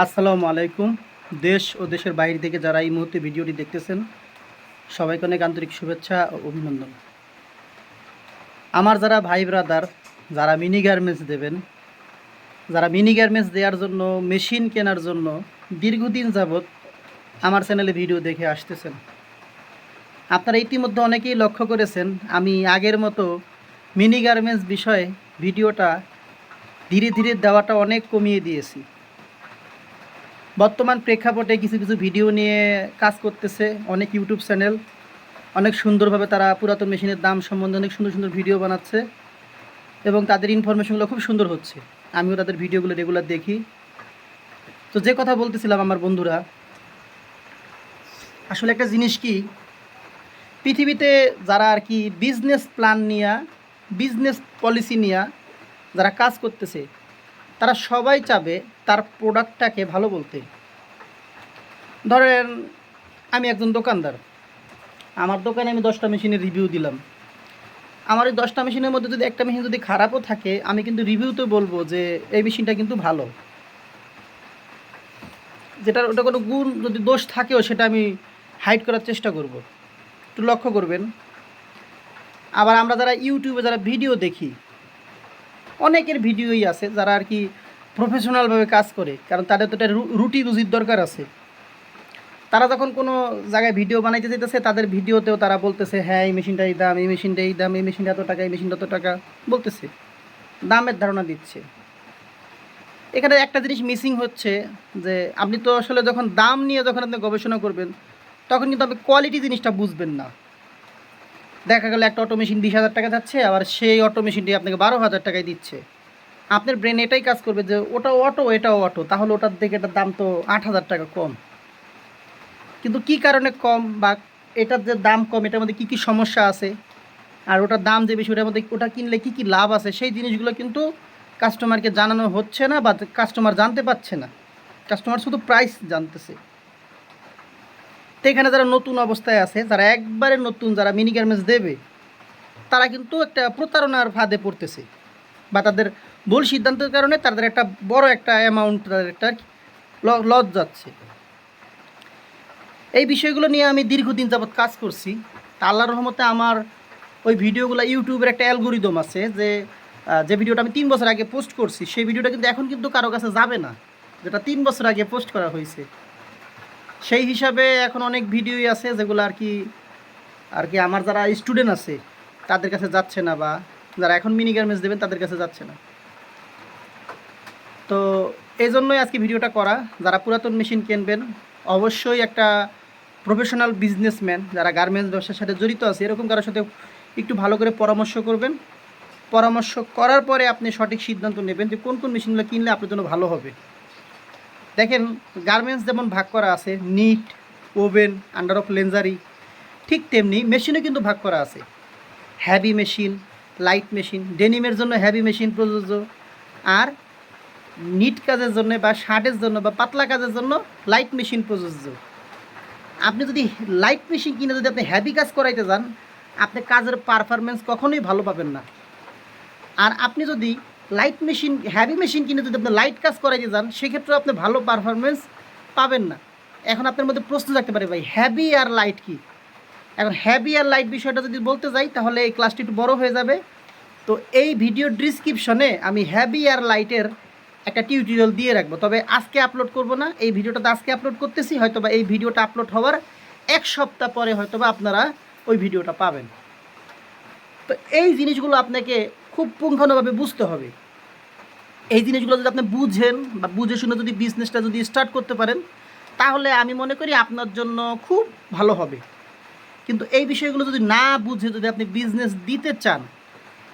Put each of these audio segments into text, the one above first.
আসসালামু আলাইকুম। দেশ ও দেশের বাইরে থেকে যারা এই মুহূর্তে ভিডিওটি দেখতেছেন, সবাইকে অনেক আন্তরিক শুভেচ্ছা ও অভিনন্দন। আমার যারা ভাই ব্রাদার, যারা মিনি গার্মেন্টস দেবেন, যারা মিনি গার্মেন্টস দেওয়ার জন্য, মেশিন কেনার জন্য দীর্ঘদিন যাবৎ আমার চ্যানেলে ভিডিও দেখে আসতেছেন। আপনারা ইতিমধ্যে অনেকেই লক্ষ্য করেছেন, আমি আগের মতো মিনি গার্মেন্টস বিষয়ে ভিডিওটা ধীরে ধীরে দেওয়াটা অনেক কমিয়ে দিয়েছি। বর্তমান প্রেক্ষাপটে কিছু কিছু ভিডিও নিয়ে কাজ করতেছে অনেক ইউটিউব চ্যানেল। অনেক সুন্দরভাবে তারা পুরাতন মেশিনের দাম সম্বন্ধে অনেক সুন্দর সুন্দর ভিডিও বানাচ্ছে এবং তাদের ইনফরমেশনগুলো খুব সুন্দর হচ্ছে। আমিও তাদের ভিডিওগুলো রেগুলার দেখি। তো যে কথা বলতেছিলাম আমার বন্ধুরা, আসলে একটা জিনিস কি? পৃথিবীতে যারা আর কি বিজনেস প্ল্যান নিয়ে বিজনেস পলিসি নিয়ে যারা কাজ করতেছে তারা সবাই চাবে তার প্রোডাক্টটাকে ভালো বলতে। ধরেন, আমি একজন দোকানদার। আমার দোকানে আমি দশটা মেশিনের রিভিউ দিলাম। আমার এই দশটা মেশিনের মধ্যে যদি একটা মেশিন যদি খারাপও থাকে, আমি কিন্তু রিভিউতে বলব যে, এই মেশিনটা কিন্তু ভালো। যেটার, ওটা কোনো গুণ যদি দোষ থাকেও, সেটা আমি হাইড করার চেষ্টা করব। একটু লক্ষ্য করবেন। আবার আমরা যারা ইউটিউবে যারা ভিডিও দেখি অনেকের ভিডিওই আছে যারা আর কি প্রফেশনালভাবে কাজ করে, কারণ তাদের তো একটা রুটি রুজির দরকার আছে। তারা যখন কোনো জায়গায় ভিডিও বানাইতে যেতেছে তাদের ভিডিওতেও তারা বলতেছে হ্যাঁ এই মেশিনটা এই দাম, এই মেশিনটা এই দাম, এই মেশিনটা এত টাকা, এই মেশিনটা এত টাকা, বলতেছে। দামের ধারণা দিচ্ছে। এখানে একটা জিনিস মিসিং হচ্ছে যে, আপনি তো আসলে যখন দাম নিয়ে যখন আপনি গবেষণা করবেন, তখন কিন্তু আপনি কোয়ালিটি জিনিসটা বুঝবেন না। দেখা গেল একটা অটো মেশিন বিশ হাজার টাকা যাচ্ছে, আবার সেই অটো মেশিনটি আপনাকে বারো হাজার টাকায় দিচ্ছে। আপনার ব্রেন এটাই কাজ করবে যে ওটাও অটো এটাও অটো তাহলে ওটার দিকে এটার দাম তো আট হাজার টাকা কম। কিন্তু কি কারণে কম বা এটার যে দাম কম, এটার মধ্যে কী কী সমস্যা আছে? আর ওটার দাম যে বেশি, ওটার মধ্যে ওটা কিনলে কী কী লাভ আছে? সেই জিনিসগুলো কিন্তু কাস্টমারকে জানানো হচ্ছে না বা কাস্টমার জানতে পারছে না। কাস্টমার শুধু প্রাইস জানতেছে। তো এখানে যারা নতুন অবস্থায় আছে, যারা একবারে নতুন যারা মিনি গার্মেন্টস দেবে, তারা কিন্তু একটা প্রতারণার ফাঁদে পড়তেছে বা তাদের ভুল সিদ্ধান্তের কারণে তাদের একটা বড় একটা অ্যামাউন্ট তাদের একটা লস যাচ্ছে। এই বিষয়গুলো নিয়ে আমি দীর্ঘদিন যাবৎ কাজ করছি। তা আল্লাহর রহমতে আমার ওই ভিডিওগুলো ইউটিউবের একটা অ্যালগোরিদম আছে যে যে ভিডিওটা আমি তিন বছর আগে পোস্ট করছি, সেই ভিডিওটা কিন্তু এখন কিন্তু কারও কাছে যাবে না। যেটা তিন বছর আগে পোস্ট করা হয়েছে। সেই হিসাবে এখন অনেক ভিডিওই আছে যেগুলো আর কি আর কি আমার যারা স্টুডেন্ট আছে, তাদের কাছে যাচ্ছে না বা যারা এখন মিনি গার্মেন্টস দেবেন তাদের কাছে যাচ্ছে না। তো এই জন্যই আজকে ভিডিওটা করা। যারা পুরাতন মেশিন কিনবেন, অবশ্যই একটা প্রফেশনাল বিজনেসম্যান যারা গার্মেন্টস ব্যবসার সাথে জড়িত আছে, এরকম কারোর সাথে একটু ভালো করে পরামর্শ করবেন। পরামর্শ করার পরে আপনি সঠিক সিদ্ধান্ত নেবেন যে কোন কোন মেশিনগুলো কিনলে আপনার জন্য ভালো হবে। দেখেন গার্মেন্টস যেমন ভাগ করা আছে knit woven under of lingerie ঠিক তেমনি মেশিনও কিন্তু ভাগ করা আছে। হ্যাভি মেশিন লাইট মেশিন ডেনিমের জন্য হ্যাভি মেশিন প্রযোজ্য। আর নিট কাজের জন্য বা শার্টের জন্য বা পাতলা কাজের জন্য লাইট মেশিন প্রযোজ্য। আপনি যদি লাইট মেশিন কিনে যদি আপনি হ্যাভি কাজ করাইতে যান, আপনি কাজের পারফরমেন্স কখনোই ভালো পাবেন না। আর আপনি যদি লাইট মেশিন হ্যাভি মেশিন কিনে যদি আপনি লাইট কাজ করাইতে যান সেক্ষেত্রে আপনি ভালো পারফরমেন্স পাবেন না। এখন আপনার মধ্যে প্রশ্ন থাকতে পারে ভাই হ্যাভি আর লাইট কি? এখন হ্যাভি আর লাইট বিষয়টা যদি বলতে যাই, তাহলে এই ক্লাসটি একটু বড় হয়ে যাবে। তো এই ভিডিও ডিসক্রিপশনে আমি হ্যাভি আর লাইটের একটা টিউটোরিয়াল দিয়ে রাখব। তবে আজকে আপলোড করব না, এই ভিডিওটা আজকে আপলোড করতেছি হয়তো বা এই ভিডিওটা আপলোড হওয়ার এক সপ্তাহ পরে হয়তো বা আপনারা ওই ভিডিওটা পাবেন। তো এই জিনিসগুলো আপনাকে খুব পুঙ্খানুভাবে বুঝতে হবে। এই জিনিসগুলো যদি আপনি বুঝেন বা বুঝে শুনে যদি বিজনেসটা যদি স্টার্ট করতে পারেন, তাহলে আমি মনে করি আপনার জন্য খুব ভালো হবে। কিন্তু এই বিষয়গুলো যদি না বুঝে যদি আপনি বিজনেস দিতে চান,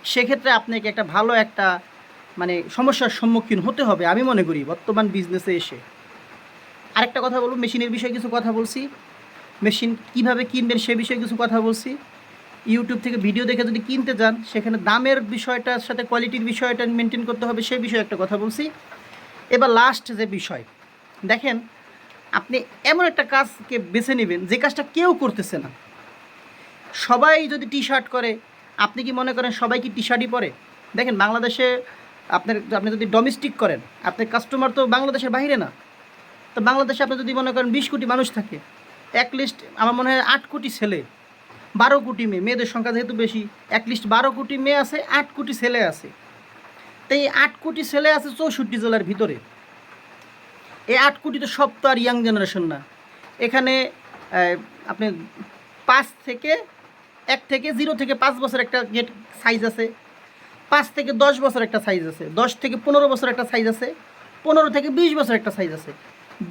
সেক্ষেত্রে আপনাকে একটা ভালো একটা মানে সমস্যার সম্মুখীন হতে হবে আমি মনে করি বর্তমান বিজনেসে এসে। আরেকটা কথা বলব মেশিনের বিষয়ে কিছু কথা বলছি। মেশিন কীভাবে কিনবেন সে বিষয়ে কিছু কথা বলছি। ইউটিউব থেকে ভিডিও দেখে যদি কিনতে যান, সেখানে দামের বিষয়টার সাথে কোয়ালিটির বিষয়টা মেনটেন করতে হবে, সেই বিষয়ে একটা কথা বলছি। এবার লাস্ট যে বিষয়, দেখেন, আপনি এমন একটা কাজকে বেছে নেবেন, যে কাজটা কেউ করতেছে না। সবাই যদি টি শার্ট করে, আপনি কি মনে করেন সবাই কি টি শার্টই পরে? দেখেন, বাংলাদেশে আপনার, আপনি যদি ডোমেস্টিক করেন, আপনার কাস্টমার তো বাংলাদেশের বাইরে না। তো বাংলাদেশে আপনি যদি মনে করেন বিশ কোটি মানুষ থাকে এক লিস্ট আমার মনে হয় আট কোটি ছেলে বারো কোটি মেয়ে। মেয়েদের সংখ্যা যেহেতু বেশি এক লিস্ট বারো কোটি মেয়ে আছে, আট কোটি ছেলে আছে। তাই আট কোটি ছেলে আছে চৌষট্টি জেলার ভিতরে। এই আট কোটি তো সব তো আর ইয়াং জেনারেশন না। এখানে আপনি পাঁচ থেকে, এক থেকে জিরো থেকে পাঁচ বছর একটা গেট সাইজ আছে, পাঁচ থেকে দশ বছর একটা সাইজ আছে, দশ থেকে পনেরো বছর একটা সাইজ আছে, পনেরো থেকে বিশ বছর একটা সাইজ আছে,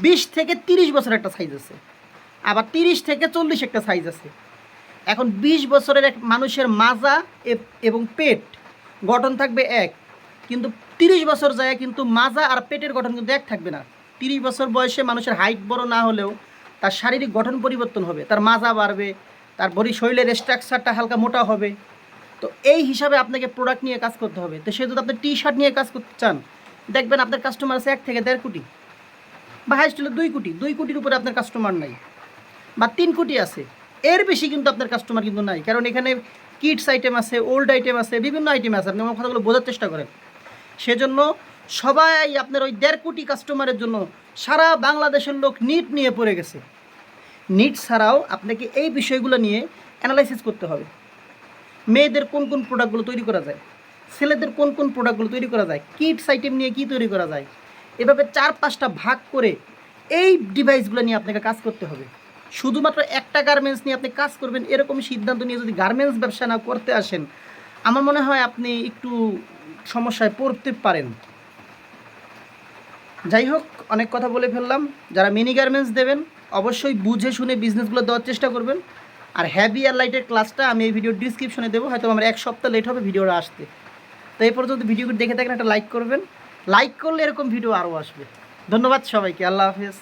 বিশ থেকে তিরিশ বছর একটা সাইজ আছে, আবার তিরিশ থেকে চল্লিশ একটা সাইজ আছে। এখন বিশ বছরের এক মানুষের মাজা এবং পেট গঠন থাকবে এক। কিন্তু তিরিশ বছর যায় কিন্তু মাজা আর পেটের গঠন কিন্তু এক থাকবে না। তিরিশ বছর বয়সে মানুষের হাইট বড় না হলেও তার শারীরিক গঠন পরিবর্তন হবে, তার মাজা বাড়বে, তার বডি শরীরের স্ট্রাকচারটা হালকা মোটা হবে। তো এই হিসাবে আপনাকে প্রোডাক্ট নিয়ে কাজ করতে হবে। তো সে যদি আপনি টি শার্ট নিয়ে কাজ করতে চান, দেখবেন আপনার কাস্টমার আছে এক থেকে দেড় কোটি বা হাইস্ট দুই কোটি। দুই কোটির উপরে আপনার কাস্টমার নাই বা তিন কোটি আছে। এর বেশি কিন্তু আপনার কাস্টমার কিন্তু নাই। কারণ এখানে কিডস আইটেম আছে ওল্ড আইটেম আছে, বিভিন্ন আইটেম আছে। আপনি আমার কথাগুলো বোঝার চেষ্টা করেন। সেজন্য সবাই আপনার ওই দেড় কোটি কাস্টমারের জন্য সারা বাংলাদেশের লোক নিট নিয়ে পড়ে গেছে। নিট ছাড়াও আপনাকে এই বিষয়গুলো নিয়ে অ্যানালাইসিস করতে হবে। মেয়েদের কোন কোন প্রোডাক্টগুলো তৈরি করা যায়? ছেলেদের কোন কোন প্রোডাক্টগুলো তৈরি করা যায়? কিডস আইটেম নিয়ে কী তৈরি করা যায়? এভাবে চার পাঁচটা ভাগ করে এই ডিভাইসগুলো নিয়ে আপনাকে কাজ করতে হবে। শুধুমাত্র একটা গার্মেন্টস নিয়ে আপনি কাজ করবেন এরকম সিদ্ধান্ত নিয়ে যদি গার্মেন্টস ব্যবসা না করতে আসেন, আমার মনে হয় আপনি একটু সমস্যায় পড়তে পারেন। যাই হোক, অনেক কথা বলে ফেললাম। যারা মিনি গার্মেন্টস দেবেন, অবশ্যই বুঝে শুনে বিজনেসগুলো দেওয়ার চেষ্টা করবেন। আর হ্যাভি আর লাইটের ক্লাসটা আমি এই ভিডিও ডিসক্রিপশনে দেবো, হয়তো আমার এক সপ্তাহ লেট হবে ভিডিওটা আসতে। তো এই পর্যন্ত ভিডিওগুলো দেখে থাকেন, একটা লাইক করবেন। লাইক করলে এরকম ভিডিও আরও আসবে। ধন্যবাদ সবাইকে, আল্লাহ হাফেজ।